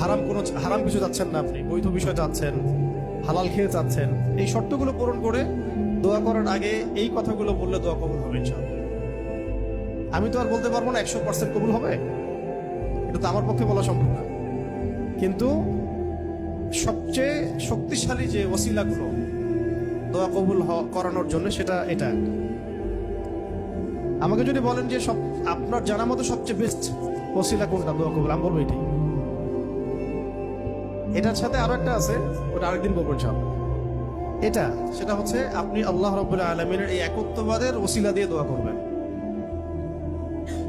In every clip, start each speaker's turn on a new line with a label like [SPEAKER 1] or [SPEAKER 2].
[SPEAKER 1] হারাম কোনো হারাম কিছু যাচ্ছেন না আপনি, বৈধ বিষয় যাচ্ছেন হালাল খেয়ে যাচ্ছেন এই শর্তগুলো পূরণ করে দোয়া করার আগে এই কথাগুলো বললে দোয়া কবুল হবে আমি তো আর বলতে পারব না একশো পার্সেন্ট কবুল হবে। এটা তো আমার পক্ষে বলা সম্ভব না। কিন্তু সবচেয়ে শক্তিশালী যে ওসিলাগুলো দোয়া কবুল করানোর জন্য সেটা এটা। আমাকে যদি বলেন যে সব আপনার জানা মতো সবচেয়ে বেস্ট ওসিলা কোনটা দোয়া কবুল, আমি বলব এটাই। এটার সাথে আরও একটা আছে, ওটা আরেকদিন বলব ইনশাআল্লাহ। এটা, সেটা হচ্ছে আপনি আল্লাহ রবুল্লাহ আলমিনের এই একত্ববাদের ওসিলা দিয়ে দোয়া করবেন।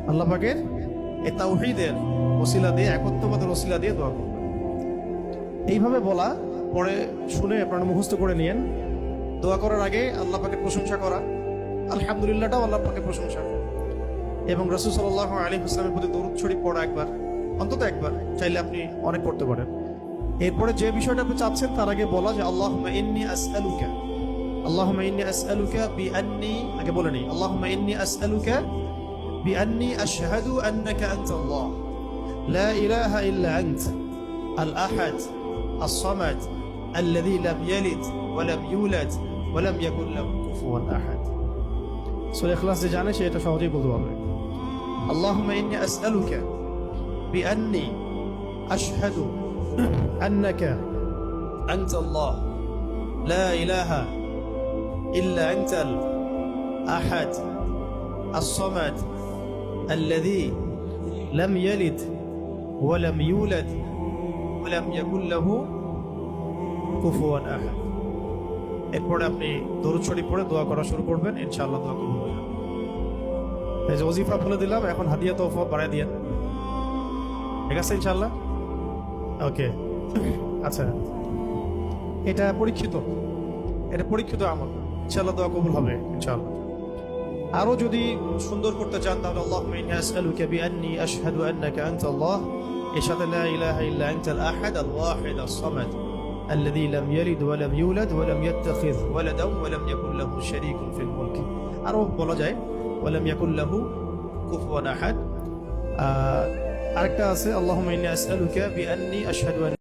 [SPEAKER 1] আল্লাহ পাকের এই তাওহীদের ওসিলা দিয়ে, একত্ববাদের ওসিলা দিয়ে দোয়া করবেন। এইভাবে বলা, পরে শুনে আপনারা মুখস্থ করে নিয়েন। দোয়া করার আগে আল্লাহ প্রশংসা করা। আলহামদুলিল্লাহটাও আল্লাহ প্রশংসা। এবং রসুল সাল্লাহ আলী হুসলামের প্রতি দরুদ ছড়ি পড়া একবার, অন্তত একবার, চাইলে আপনি অনেক করতে পারেন। এরপরে যে বিষয়টা আপনি চাচ্ছেন তার আগে বলা যে আল্লাহ ইন্নি আসআলুকা আল্লাহ ইন্নি আসআলুকা বিআন্নি আগে বলে নেই আল্লাহ ইন্নি আসআলুকা বিআন্নি আশহাদু আন্নাকা আনতা আল্লাহ لا إله إلا أنت الأحد الصمد الذي لم يلد ولم يولد ولم يكن له كفوا أحد سورة إخلاص যে জানে সে এটা সহজেই বলতে পারবে اللهم إني أسألك بأني أشهد أنك أنت الله لا إله إلا أنت الأحد الصمد الذي لم يلد ولم يولد ولم يكن له কুফুয়ান আহাদ এরপরে আপনি দরুদ শরীফ পড়ে দোয়া করা শুরু করবেন ইনশাআল্লাহ দোয়া কবুল হয়ে যাবে এই যে ওজিফা বলে দিলাম এখন হাদিয়া তোফা বাড়াই দিয়েন ঠিক আছে ইনশাআল্লাহ ওকে আচ্ছা এটা পরীক্ষিত এটা পরীক্ষিত আমল ইনশাআল্লাহ দোয়া কবুল হবে ইনশাআল্লাহ আরো যদি সুন্দর করতে চান তাহলে আল্লাহুম্মা ইন্নী আসআলুকা বিআন্নী আশহাদু আন্নাকা আনতা আল্লাহ এর সাথে লা ইলাহা ইল্লা আনতাল আহাদ আল ওয়াহিদ আস সামাদ الذي لم يلد ولم يولد ولم يتخذ ولدا ولم يكن له شريك في الملك আরো বলা যায় ولم يكن له كفوا احد আহ, আরেকটা আছে আল্লাহুম্মা ইন্নী আসআলুকা বিআন্নী আশহাদু আন